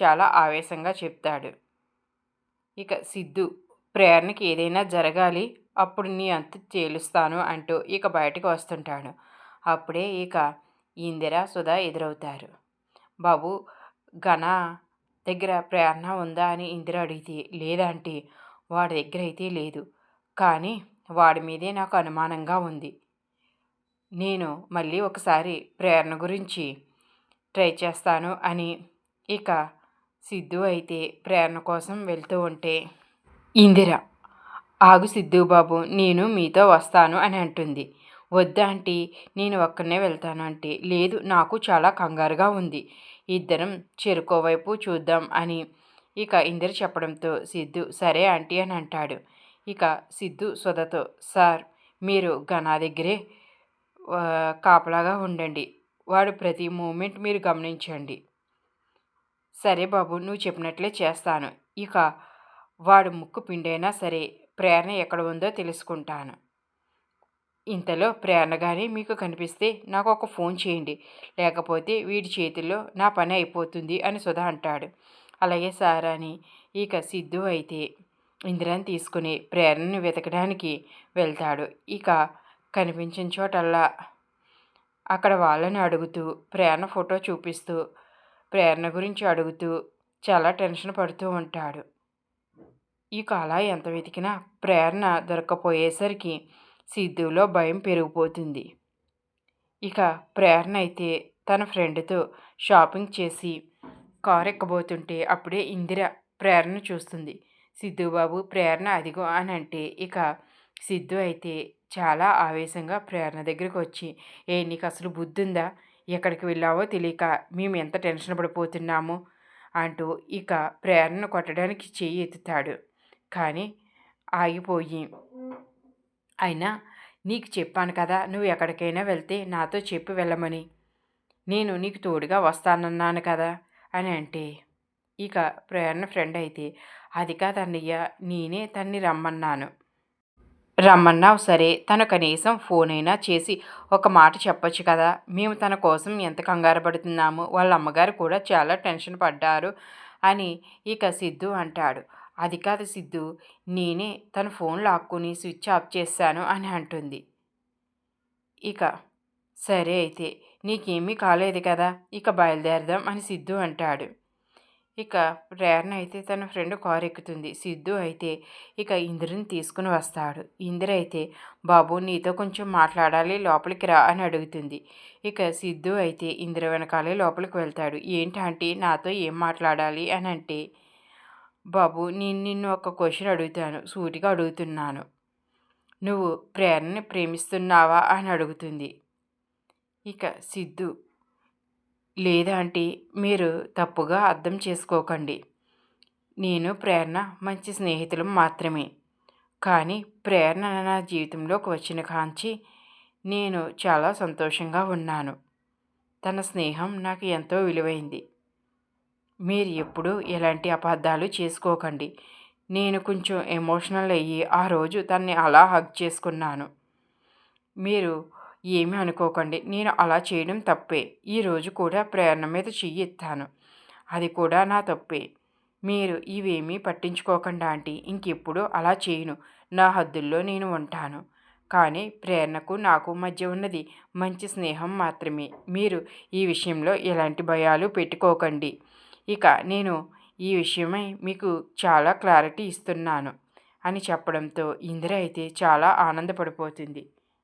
చాలా ఆవేశంగా చెప్తాడు. ఇక సిద్ధు ప్రేరణకి ఏదైనా జరగాలి అప్పుడు నీ అంత తేలుస్తాను అంటూ ఇక బయటకు వస్తుంటాడు. అప్పుడే ఇక ఇందిర సుధా ఎదురవుతారు. బాబు ఘన దగ్గర ప్రేరణ ఉందా? అని ఇందిర అడిగితే లేదంటే వాడి దగ్గర అయితే లేదు. కానీ వాడి మీదే నాకు అనుమానంగా ఉంది. నేను మళ్ళీ ఒకసారి ప్రేరణ గురించి ట్రై చేస్తాను అని ఇక సిద్ధు అయితే ప్రేరణ కోసం వెళ్తూ ఉంటే ఇందిర ఆగు సిద్ధు బాబు నేను మీతో వస్తాను అని అంటుంది. వద్దా ఆంటీ నేను ఒక్కనే వెళ్తాను అంటే లేదు నాకు చాలా కంగారుగా ఉంది. ఇద్దరం చెరుకోవైపు చూద్దాం అని ఇక ఇందిర చెప్పడంతో సిద్ధు సరే ఆంటీ అని అంటాడు. ఇక సిద్ధు సుధతో సార్ మీరు ఘనా దగ్గరే కాపలాగా ఉండండి. వాడు ప్రతి మూమెంట్ మీరు గమనించండి. సరే బాబు నువ్వు చెప్పినట్లే చేస్తాను. ఇక వాడు ముక్కు పిండైనా సరే ప్రేరణ ఎక్కడ ఉందో తెలుసుకుంటాను. ఇంతలో ప్రేరణ కానీ మీకు కనిపిస్తే నాకు ఒక ఫోన్ చేయండి. లేకపోతే వీడి చేతిలో నా పని అయిపోతుంది అని సుధా అంటాడు. అలాగే సారా అని ఇక సిద్ధు అయితే ఇందిరాని తీసుకుని ప్రేరణను వెతకడానికి వెళ్తాడు. ఇక కనిపించిన చోటల్లా అక్కడ వాళ్ళని అడుగుతూ ప్రేరణ ఫోటో చూపిస్తూ ప్రేరణ గురించి అడుగుతూ చాలా టెన్షన్ పడుతూ ఉంటాడు. ఇక అలా ఎంత వెతికినా ప్రేరణ దొరకపోయేసరికి సిద్ధులో భయం పెరిగిపోతుంది. ఇక ప్రేరణ అయితే తన ఫ్రెండ్తో షాపింగ్ చేసి కారు ఎక్కబోతుంటే అప్పుడే ఇందిర ప్రేరణ చూస్తుంది. సిద్ధుబాబు ప్రేరణ అదిగో అని అంటే ఇక సిద్ధు అయితే చాలా ఆవేశంగా ప్రేరణ దగ్గరికి వచ్చి ఏ నీకు అసలు బుద్ధి ఉందా ఎక్కడికి వెళ్ళావో తెలియక మేము ఎంత టెన్షన్ పడిపోతున్నాము అంటూ ఇక ప్రేరణను కొట్టడానికి చేయి ఎత్తుతాడు. కానీ ఆగిపోయి అయినా నీకు చెప్పాను కదా నువ్వు ఎక్కడికైనా వెళ్తే నాతో చెప్పి వెళ్ళమని. నేను నీకు తోడుగా వస్తానన్నాను కదా అని అంటే ఇక ప్రేరణ ఫ్రెండ్ అయితే అది కాదన్నయ్య నేనే తన్ని రమ్మన్నాను. రమ్మన్నావు సరే తను కనీసం ఫోన్ అయినా చేసి ఒక మాట చెప్పొచ్చు కదా. మేము తన కోసం ఎంత కంగారు పడుతున్నాము. వాళ్ళ అమ్మగారు కూడా చాలా టెన్షన్ పడ్డారు అని ఇక సిద్ధు అంటాడు. అది కాదు సిద్ధు నేనే తన ఫోన్ లాక్కుని స్విచ్ ఆఫ్ చేశాను అని అంటుంది. ఇక సరే అయితే నీకేమీ కాలేదు కదా. ఇక బయలుదేరదాం అని సిద్ధు అంటాడు. ఇక ప్రేరణ అయితే తన ఫ్రెండ్ కారు ఎక్కుతుంది సిద్ధు అయితే ఇక ఇందిరని తీసుకుని వస్తాడు. ఇందిర అయితే బాబు నీతో కొంచెం మాట్లాడాలి లోపలికి రా అని అడుగుతుంది. ఇక సిద్ధు అయితే ఇందిర వెనకాలే లోపలికి వెళ్తాడు. ఏంటంటే నాతో ఏం మాట్లాడాలి? అని అంటే బాబు నేను నిన్ను ఒక క్వశ్చన్ అడుగుతాను. సూటిగా అడుగుతున్నాను. నువ్వు ప్రేరణని ప్రేమిస్తున్నావా? అని అడుగుతుంది. ఇక సిద్ధు లేదంటే మీరు తప్పుగా అర్థం చేసుకోకండి. నేను ప్రేరణ మంచి స్నేహితులం మాత్రమే. కానీ ప్రేరణ నా జీవితంలోకి వచ్చిన కాంచి నేను చాలా సంతోషంగా ఉన్నాను. తన స్నేహం నాకు ఎంతో విలువైంది. మీరు ఎప్పుడు ఎలాంటి అపార్థాలు చేసుకోకండి. నేను కొంచెం ఎమోషనల్ అయ్యి ఆ రోజు తన్ని అలా హగ్ చేసుకున్నాను. మీరు ఏమీ అనుకోకండి. నేను అలా చేయడం తప్పే. ఈరోజు కూడా ప్రేరణ మీద చెయ్యి ఎత్తాను. అది కూడా నా తప్పే. మీరు ఇవేమీ పట్టించుకోకండి ఆంటీ. ఇంకెప్పుడు అలా చేయను. నా హద్దుల్లో నేను ఉంటాను. కానీ ప్రేరణకు నాకు మధ్య ఉన్నది మంచి స్నేహం మాత్రమే. మీరు ఈ విషయంలో ఎలాంటి భయాలు పెట్టుకోకండి. ఇక నేను ఈ విషయమై మీకు చాలా క్లారిటీ ఇస్తున్నాను. అని చెప్పడంతో ఇందిర అయితే చాలా ఆనందపడిపోతుంది.